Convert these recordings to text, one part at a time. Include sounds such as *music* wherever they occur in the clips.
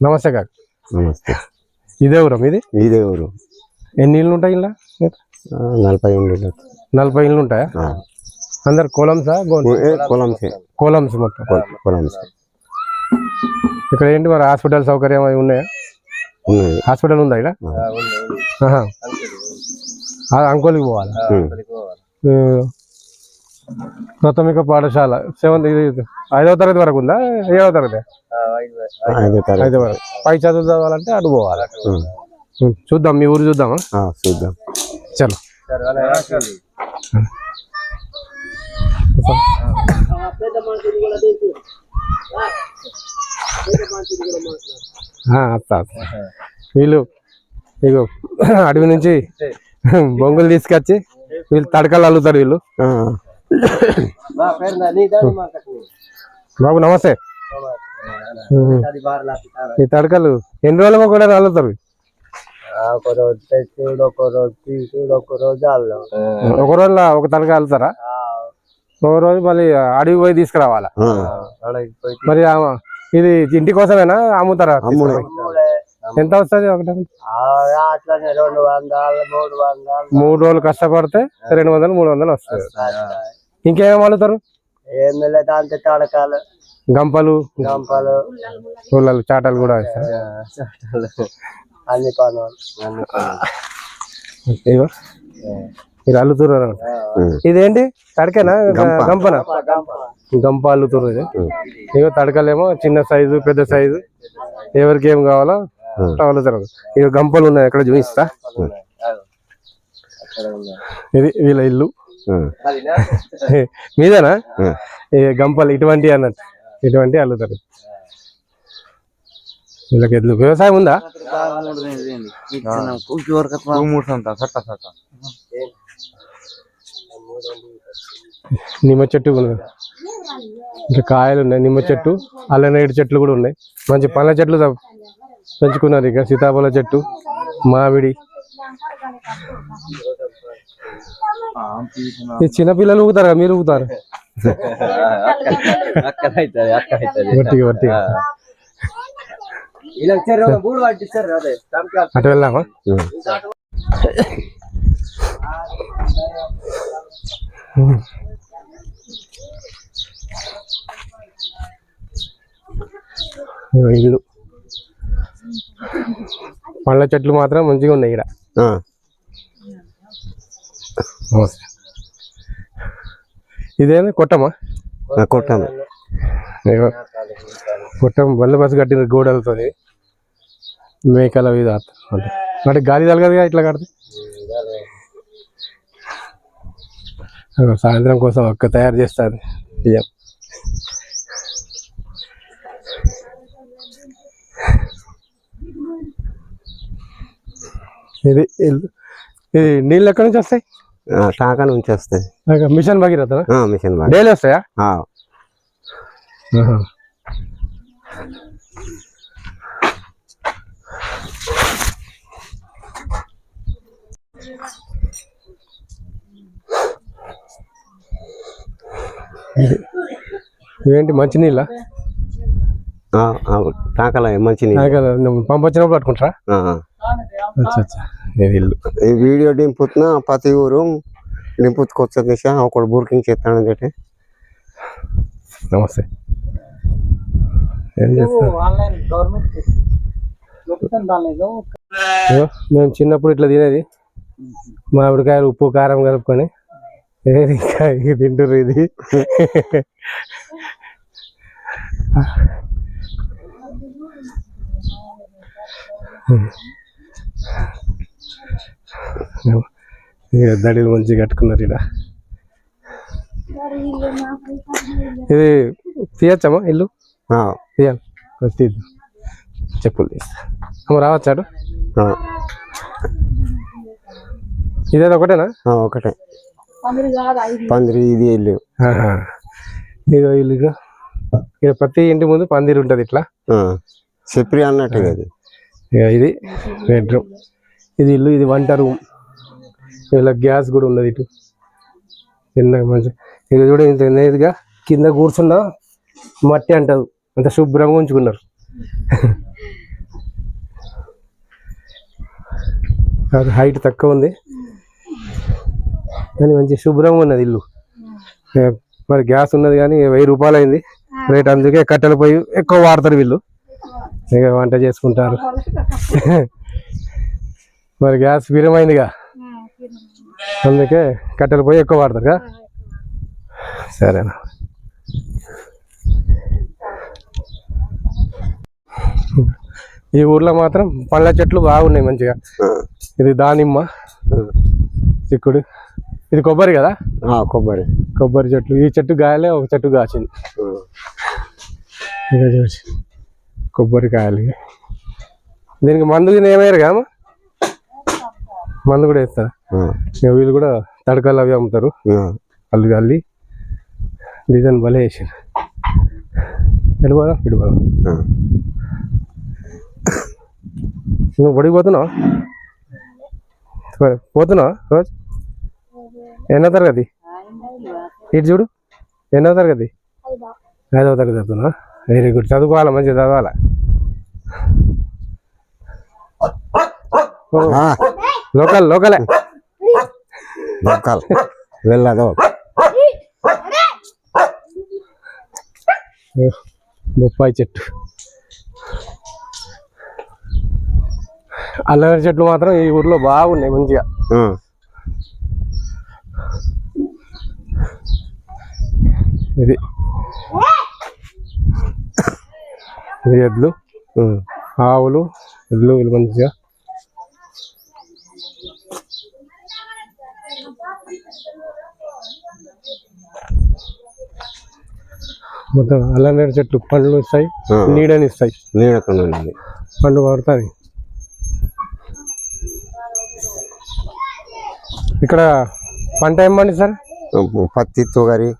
నమస్తే కాక. నమస్తే. ఇదే ఊరం ఇది ఇదే ఊరు. ఎన్ని ఇళ్ళు ఉంటాయి ఇలా నలభై ఉండేది నలభై ఇళ్ళు ఉంటాయా. అందరు ఏ, పొలంసే కోలమ్స్ మొత్తం. ఇక్కడ ఏంటి మరి హాస్పిటల్ సౌకర్యం అవి ఉన్నాయా? హాస్పిటల్ ఉందా ఇక్కడ? అంకోలికి పోవాలా? ప్రాథమిక పాఠశాల. సెవెంత్ ఐదవ తరగతి వరకు ఉందా? ఏడవ తరగతి? ఐదవ వరకు పై చదువు చదవాలంటే అటు పోవాలి. చూద్దాం మీ ఊరు చూద్దామా? చూద్దాం. చలో. వీళ్ళు ఇగో అడవి నుంచి *laughs* బొంగులు తీసుకొచ్చి వీళ్ళు తడకలు అల్లుతారు వీళ్ళు. బాబు నమస్తే. ఈ తడకలు ఎన్ని రోజులు కూడా అల్లుతారు ఒక రోజు తెచ్చుడు ఒక రోజు తీసుడు ఒక రోజు అల్లం. ఒక రోజులో ఒక తడక అల్లుతారా? ఒక రోజు మళ్ళీ అడవి పోయి తీసుకురావాలా? మరి ఆ- ఇది ఇంటి కోసమేనా? అమ్ముతారా. ఎంత వస్తుంది ఒకటి? ఆ, అట్లనే రెండు వందలు మూడు వందలు. మూడు రోజులు కష్టపడితే రెండు వందలు మూడు వందలు వస్తుంది. ఇంకేమేమి అల్లుతారు తడకాలు గంపలు గంపలు. పుల్లలు చాటలు కూడా. అన్ని పనులు. మీరు అల్లుతున్నారు. ఇదేంటి? తడకేనా? గంప. గంపనా? గంప అల్లుతుర్రు ఇది. ఇగో తడకలేమో చిన్న సైజు పెద్ద సైజు. ఎవరికి ఏం కావాలో. అల్లుతారు ఇక గంపలు ఉన్నాయి ఎక్కడ చూపిస్తా. అక్కడ ఉన్నాయి. ఇది వీళ్ళ ఇల్లు. *laughs* మీదేనా? గంపలు ఇటువంటి అన్నట్టు. ఇటువంటి అల్లుతారు. వీళ్ళకి ఎద్దు వ్యవసాయం ఉందా? నిమ్మ చెట్టు. ఇంకా కాయలు ఉన్నాయి. నిమ్మ చెట్టు అల్లనేడు చెట్లు కూడా ఉన్నాయి. మంచి పండ్ల చెట్లు పెంచుకున్నారు ఇక. సీతాఫల చెట్టు మామిడి. ఈ చిన్నపిల్లలు ఊగుతారా మీరు ఊగుతారు. అటు వెళ్దామా? ఇల్లు. పండ్ల చెట్లు మాత్రం మంచిగా ఉన్నాయి ఇక్కడ. నమస్తే. ఇదేనా కొట్టమా? కొట్టం. బందోబస్తు కట్టిన గోడలతో మేకల మీద అంటే. గాలి తలగదుగా ఇట్లా కడితే? సాయంత్రం కోసం ఒక్క తయారు చేస్తారు బియ్యం. ఇది ఇది నీళ్ళు ఎక్కడి నుంచి వస్తాయి? టాకా నుంచి వస్తాయి. మిషన్ భగీరథ మిషన్ బాగా డైలీ వస్తాయా? ఇవేంటి మంచి నీళ్ళ ఆ, ఆ, టాకాల మంచి నీళ్ళు. పంపొచ్చినప్పుడు పట్టుకుంటారా? అచ్చా అచ్చా. ఇల్లు ఈ వీడియో దింపుతున్న ప్రతి ఊరు దింపుకొచ్చే ఒకడు బుర్కింగ్ చేస్తానని చెప్పి. నమస్తే. మేము చిన్నప్పుడు ఇట్లా తినేది. మామిడికాయలు ఉప్పు కారం కలుపుకొని. ఏది ఇంకా ఇది. *laughs* ఇది ఇక దడిలు మంచిగా కట్టుకున్నారు ఇక్కడ ఇది తీయచ్చమ్మా ఇల్లు? ఆ, తీయాలి. తీద్దాం చెప్పులు తీస్తా. అమ్మ రావచ్చాడు ఆ, ఇదేదో ఒకటేనా? ఒకటే. పందిరి ఇది ఇల్లు. ఇదిగో ఇల్లు. ఇక ప్రతి ఇంటి ముందు పందిరి ఉంటుంది ఇట్లా. ఆ, చెప్పి అన్నట్టు ఇక ఇది బెడ్రూమ్. ఇది ఇల్లు ఇది వంట రూమ్. ఇలా గ్యాస్ కూడా ఉన్నది ఇటు. చిన్న మంచి ఇక చూడ ఇంత ఇదిగా కింద కూర్చున్న మట్టి అంటారు. అంత శుభ్రంగా ఉంచుకున్నారు. అది హైట్ తక్కువ ఉంది. కానీ మంచి శుభ్రంగా ఉన్నది ఇల్లు. మరి గ్యాస్ ఉన్నది కానీ వెయ్యి రూపాయలు అయింది. రేట్ అందుకే కట్టెలు పోయి ఎక్కువ వాడతారు వీళ్ళు. ఇక వంట చేసుకుంటారు. మరి గ్యాస్ విరమైందిగా అందుకే కట్టెల పొయ్యి ఎక్కువ వాడతారు కదా సరేనా. ఈ ఊర్లో మాత్రం పండ్ల చెట్లు బాగున్నాయి మంచిగా. ఇది దానిమ్మ. చిక్కుడు. ఇది కొబ్బరి కదా? కొబ్బరి. కొబ్బరి చెట్లు. ఈ చెట్టు గాయలే ఒక చెట్టు చూసి కొబ్బరికాయలు. దీనికి మందు ఏమయ్యారు కదా మందు కూడా వేస్తారా. వీళ్ళు కూడా తడకలు అవి అమ్ముతారు. అల్లు అల్లి డిజైన్ భలే వేసారు ఇడిపోదా ఆ. నువ్వు బడికి పోతున్నావు? సరే, పోతున్నావా రోజు? ఎన్నో తరగతి? ఇటు చూడు. ఎన్నో తరగతి? ఐదవ తరగతి చదువుతున్నా వెరీ గుడ్ చదువుకోవాలా? మంచిగా చదవాలా? లోకల్ లోకలే. దొక్కాలి వెళ్ళదు. బొప్పాయి చెట్టు. అల్లరి చెట్లు మాత్రం ఈ ఊర్లో బాగున్నాయి మంచిగా. ఇది. ఎడ్లు. ఆవులు ఎడ్లు వీళ్ళు మంచిగా. మొత్తం అల్లనేరు చెట్లు పండ్లు ఇస్తాయి. నీడని ఇస్తాయి. ఉన్నది పండు పడుతుంది ఇక్కడ పంట ఏం పండి సార్ పత్తి తొగరి.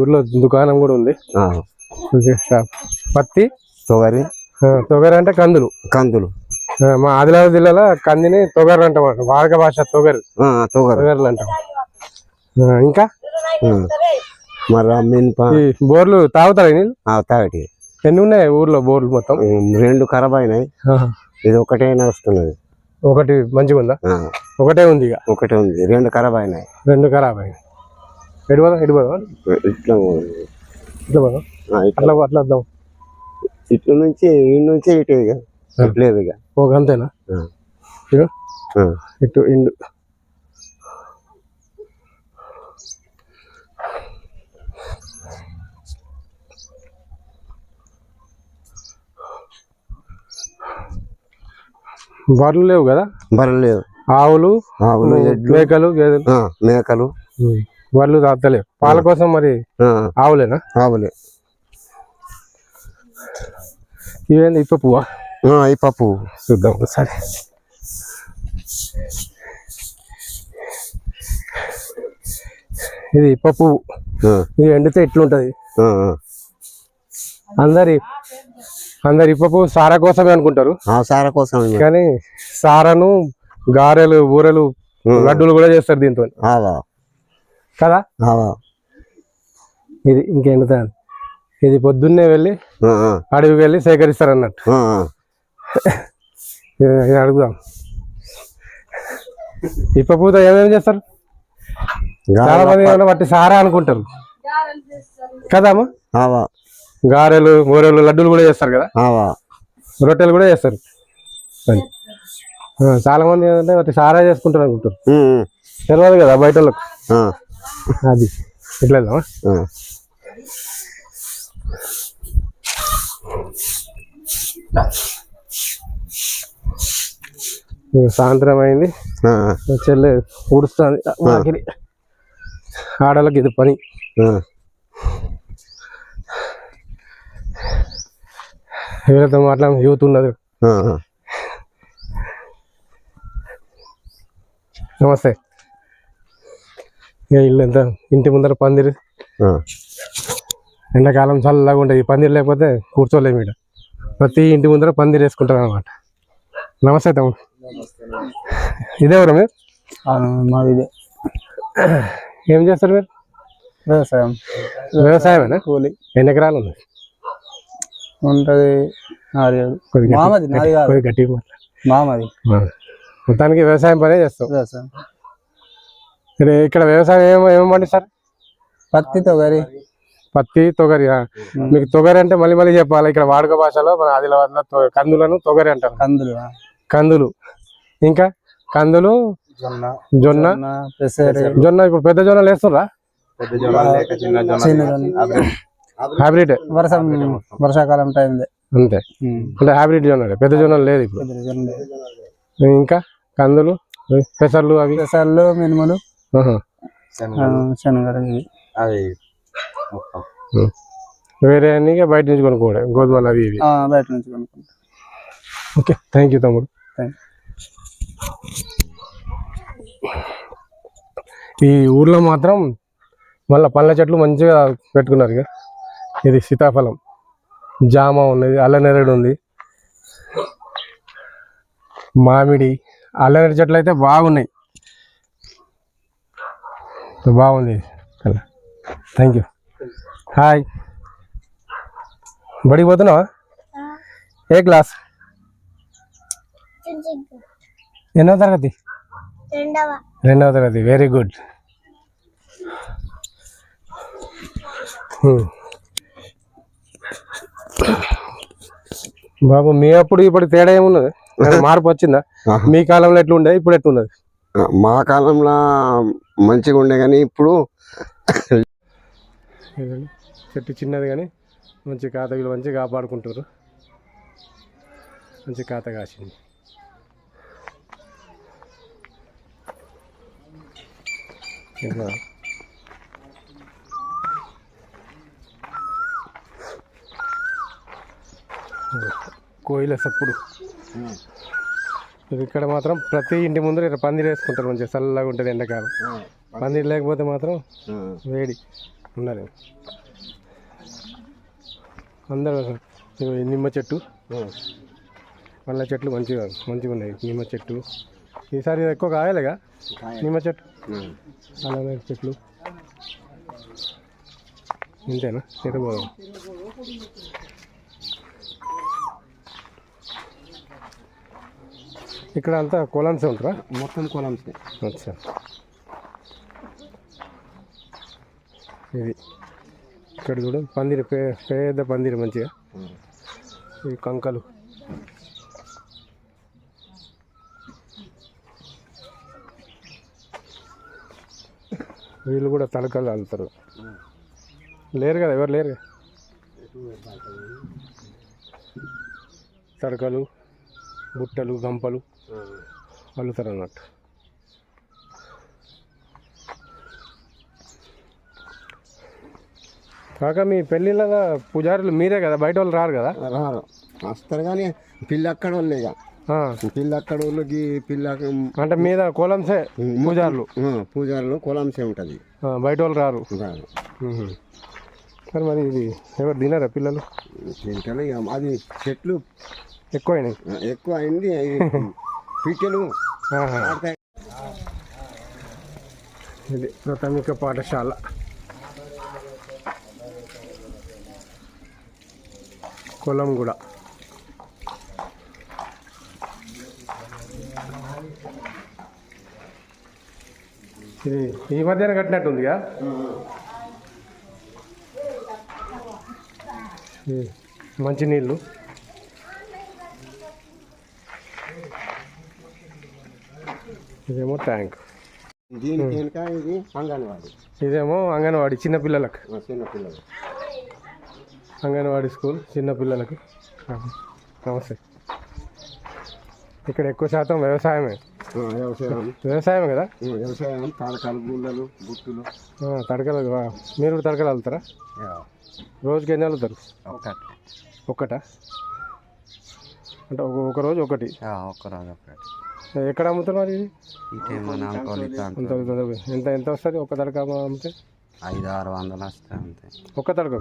ఊర్లో దుకాణం కూడా ఉంది. షాప్. పత్తి? తొగరి. తొగరి అంటే కందులు. కందులు. మా ఆదిలాబాద్ జిల్లాలో కందిని తొగరు అంటాం వాడక భాష తొగరు. తొగరి. తొగర్లు అంటాం. ఇంకా. మరి బోర్లు తాగుతారా నీళ్ళు? ఆ, తాగటి. ఎన్ని ఉన్నాయి ఊర్లో బోర్లు మొత్తం? రెండు ఖరాబ్ అయినాయి. ఇది ఒకటే వస్తున్నది. ఒకటి మంచిగా ఉందా? ఒకటే ఉంది ఇక. ఒకటే ఉంది. రెండు ఖరాబ్ అయినాయి. రెండు ఖరాబ్ అయింది ఎటు పోదాం? ఇటు పోదాం ఇట్లా ఇట్లా పోదాం? ఆ, ఇట్లా. అట్లా అట్లా వద్దాం. ఇటు నుంచి ఇటు నుంచి ఇటు ఇక. లేదు ఇక. ఒక అంతేనా? ఇటు ఇండు. బర్రెలు లేవు కదా? బర్రెలు లేదు ఆవులు ఆవులు మేకలు గేదెలు? మేకలు. బర్రెలు తాతలేవు. పాల కోసం మరి ఆవులేనా? ఆవులే. ఇవేంది పువ్వా ఆ, ఈ పప్పు. చూద్దాం ఒకసారి. ఇది ఆ, ఇది ఎండితే ఆ. అందరి అందరి ఇప్ప పువ్వు సారా కోసమే అనుకుంటారు. ఆ సార కోసం. కానీ సారను గారెలు బూరెలు. లడ్డూలు కూడా చేస్తారు దీంతో. కదా? ఆవా. ఇది ఇంకెండుతుంది ఇది పొద్దున్నే వెళ్ళి అడవికి వెళ్ళి సేకరిస్తారు అన్నట్టు. ఇది అడుగుదాం. ఇప్ప పూత ఏమేమి చేస్తారు చాలా గారెల మంది బట్టి సారా అనుకుంటారు. కదమ్మా గారెలు బూరెలు లడ్డూలు కూడా చేస్తారు కదా? రొట్టెలు కూడా చేస్తారు. చాలా మంది ఏంటంటే వాటి సారా చేసుకుంటారు అనుకుంటారు. తెలియదు కదా బయట అది. ఇట్లా సాయంత్రం అయింది. చెల్లె ఊడుస్తుంది. ఆడలకు ఇది పని. వీళ్ళతో మాట్లాడి యూత్ ఉన్నది. నమస్తే. ఇక ఇల్లు ఎంత? ఇంటి ముందర పందిరి. ఎండాకాలం చల్లగా ఉంటుంది. ఈ పందిరి లేకపోతే కూర్చోలేము ఇక్కడ ప్రతి ఇంటి ముందర పందిరి వేసుకుంటాం అనమాట నమస్తే తమ్ముడు. ఇదే ఊరా మీరు? మాది ఇదే. ఏం చేస్తారు మీరు? వ్యవసాయం. వ్యవసాయమేనా? కూలి. ఎన్ని ఎకరాలు ఉంది? ఉంటది మామది నాది కాదు కొద్దిగా గట్టిగా మాట్లాడు. మామది. మొత్తానికి వ్యవసాయం పనే చేస్తాం వ్యవసాయం. ఇక్కడ వ్యవసాయం ఏమో ఏమో పండిస్తారు? పత్తి తొగరి. పత్తి తొగరి. మీకు తొగరి అంటే మళ్ళీ మళ్ళీ చెప్పాలి. ఇక్కడ వాడుక భాషలో మన ఆదిలాబాద్లో కందులను తొగరి అంటారు. కందులు కందులు. ఇంకా కందులు జొన్న. జొన్న. జొన్న పెసరి. జొన్న ఇప్పుడు పెద్ద జొన్నలు వేస్తుర్రా చిన్న జొన్న. హైబ్రిడ్ వర్షం వర్షాకాలం టైం అంతే. అంటే హైబ్రిడ్ జొన్నలే పెద్ద జొన్నలు లేదు ఇప్పుడు. ఇంకా? కందులు పెసర్లు అవి? పెసర్లు మినుములు శనగలు. వేరే అన్ని బయట నుంచి కొనుక్కోవడం గోధుమలు అవి ఇవి. ఆ, బయట నుంచి కొనుక్కుంటాం. ఓకే థ్యాంక్ యూ తమ్ముడు. ఈ ఊర్లో మాత్రం మళ్ళీ పళ్ళ చెట్లు మంచిగా పెట్టుకున్నారు ఇక. ఇది సీతాఫలం. జామ ఉన్నది అల్లనేరేడు ఉంది. మామిడి అల్లనేరేడు చెట్లు అయితే బాగున్నాయి. బాగుంది. థ్యాంక్ యూ హాయ్ బడికి పోతున్నావా? ఏ క్లాస్? ఎన్నో తరగతి? రెండవ. రెండవ తరగతి. వెరీ గుడ్ బాబు మీ అప్పుడు ఇప్పుడు తేడా ఏమున్నది? ఏమైనా మార్పు వచ్చిందా. మీ కాలంలో ఎట్లుండే? ఇప్పుడు ఎట్లున్నది? మా కాలంలో మంచిగా ఉండే కానీ ఇప్పుడు. చెట్టు చిన్నది కానీ మంచి ఖాత వీళ్ళు మంచిగా కాపాడుకుంటారు మంచి ఖాత కాసింది. ఇంకా కోయిల సప్పుడు. ఇక్కడ మాత్రం ప్రతి ఇంటి ముందు ఇక్కడ పందిరి వేసుకుంటారు మంచిగా చల్లగా ఉంటుంది ఎండాకాలం. పందిరి లేకపోతే మాత్రం వేడి ఉండాలి అందరూ నిమ్మ చెట్టు. మళ్ళీ చెట్లు మంచిగా మంచిగా ఉన్నాయి. నిమ్మ చెట్టు. ఈసారి ఎక్కువ కాయలేగా? నిమ్మ చెట్టు? అలాగే చెట్లు. ఇంతేనా? ఎటు పోదాం? ఇక్కడ అంతా కొలన్స్ ఉంటారా? మొత్తం కొలంస్. అచ్చా. ఇది. ఇక్కడ చూడు పందిరి పేద పందిరి మంచిగా. ఈ కంకలు. వీళ్ళు కూడా తలకలు వెళ్తారు లేరు కదా ఎవరు లేరు. తడకలు బుట్టలు గంపలు. అల్లుతారు అన్నట్టు కాక మీ పెళ్ళిళ్ళ పూజారులు మీరే కదా? బయట వాళ్ళు రారు కదా? రారు. వస్తారు కానీ పిల్ల అక్కడ వాళ్ళే ఇక. పిల్ల అక్కడ వాళ్ళకి పిల్ల అంటే మీద కోలంసే పూజారులు? పూజారులు కొలంసే ఉంటుంది. బయట వాళ్ళు రారు? రారు. మ్మ్. మరి ఇది ఎవరు తినారా పిల్లలు? తింటారు అది చెట్లు ఎక్కువైనాయి. ఆ, ఎక్కువ అయింది *laughs* ఆడతాయి. ఇది ప్రాథమిక పాఠశాల. కొలంగూడ. ఇది ఈ మధ్యన కట్టినట్టుందిగా? మంచినీళ్ళు. ఇదేమో ట్యాంక్. దీనికి వెనుక ఇది? అంగన్వాడి. ఇదేమో అంగన్వాడి చిన్నపిల్లలకు అంగన్వాడీ స్కూల్ చిన్న పిల్లలకు. నమస్తే. ఇక్కడ ఎక్కువ శాతం వ్యవసాయమే. వ్యవసాయం. వ్యవసాయమే కదా? వ్యవసాయం తాడకాలు గుళ్ళలు బుట్టులు. తడకలు మీరు కూడా తడకలు వెళ్తారా రోజుకి ఎన్ని వెళ్తారు ఒకటి. ఒక్కట అంటే ఒక ఒక రోజు ఒకటి. ఒక్క రోజు ఒకటి. ఎక్కడ అమ్ముతున్నారు ఇది? ఎంత ఎంత వస్తుంది ఒక తడక అమ్మితే? ఐదు ఆరు వందలు వస్తాయి అంతే. ఒక్క తడక.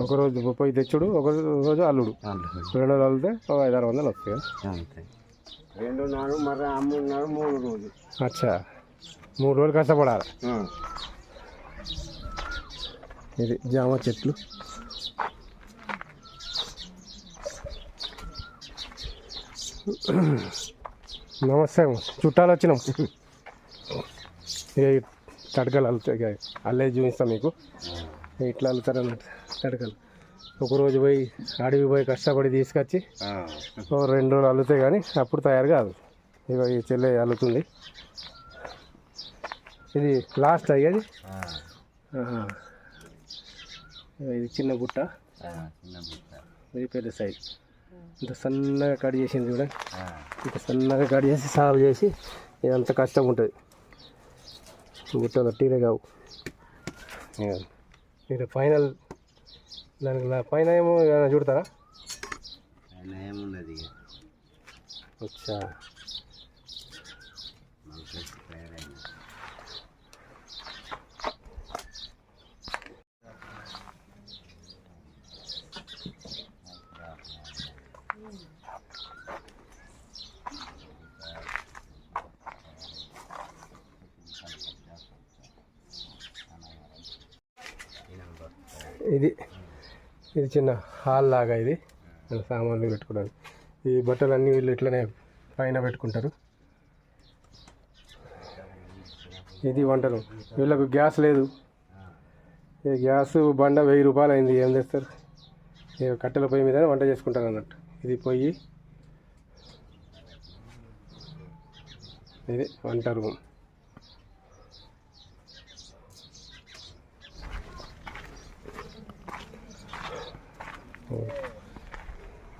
ఒక రోజు పోయి తెచ్చుడు ఒక రోజు అల్లుడు. రెండు రోజులు వెళ్తే ఒక ఐదు ఆరు వందలు వస్తాయి అంతే. రెండు నాడు మరి అమ్మున్నాడు మూడు రోజు అచ్చా. మూడు రోజులు కష్టపడాలి. ఇది జామ చెట్లు. నమస్తే. చుట్టాలు వచ్చినాం. ఇక తడకలు అల్లుతాయి. ఇక అల్లే చూపిస్తాం మీకు. ఇట్లా అల్లుతారు అన్నట్టు తడకలు ఒకరోజు పోయి అడవి పోయి కష్టపడి తీసుకొచ్చి రెండు రోజులు అల్లుతాయి కానీ అప్పుడు తయారు కాదు. ఇక ఈ చెల్లె అల్లుతుంది. ఇది లాస్ట్ అయ్యేది. ఇది చిన్న బుట్ట ఇది పెద్ద సైజ్. ఇంత సన్నగా కట్ చేసింది చూడండి ఇంత సన్నగా కట్ చేసి సాగు చేసి ఇదంత కష్టం ఉంటుంది. బుట్టలు టీరే కావు. ఇక. ఫైనల్ దానికి పైన ఏమో చూడతారా? ఏమున్నది అచ్చా. ఇది. ఇది చిన్న హాల్ లాగా ఇది. సామాన్లు పెట్టుకోవడానికి. ఈ బట్టలు అన్నీ వీళ్ళు ఇట్లనే పైన పెట్టుకుంటారు. ఇది వంటలు. వీళ్ళకు గ్యాస్ లేదు. ఈ గ్యాస్ బండ వెయ్యి రూపాయలు అయింది. ఏం చేస్తారు? కట్టెల పొయ్యి మీద వంట చేసుకుంటారు అన్నట్టు. ఇది పొయ్యి. ఇది వంట రూమ్.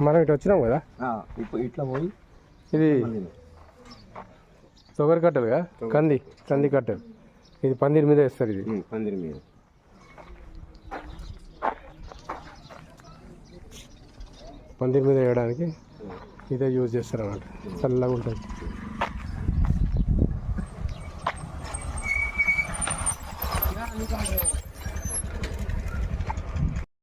మనం ఇటు వచ్చినాం కదా? ఇప్పుడు ఇట్లా పోయి ఇది తొగరి కట్టెలుగా కంది? కంది కట్టెలు. ఇది పందిరి మీద వేస్తారు ఇది. పందిరి మీద. పందిరి మీద వేయడానికి ఇదే యూజ్ చేస్తారు అన్నమాట చల్లగా ఉంటుంది.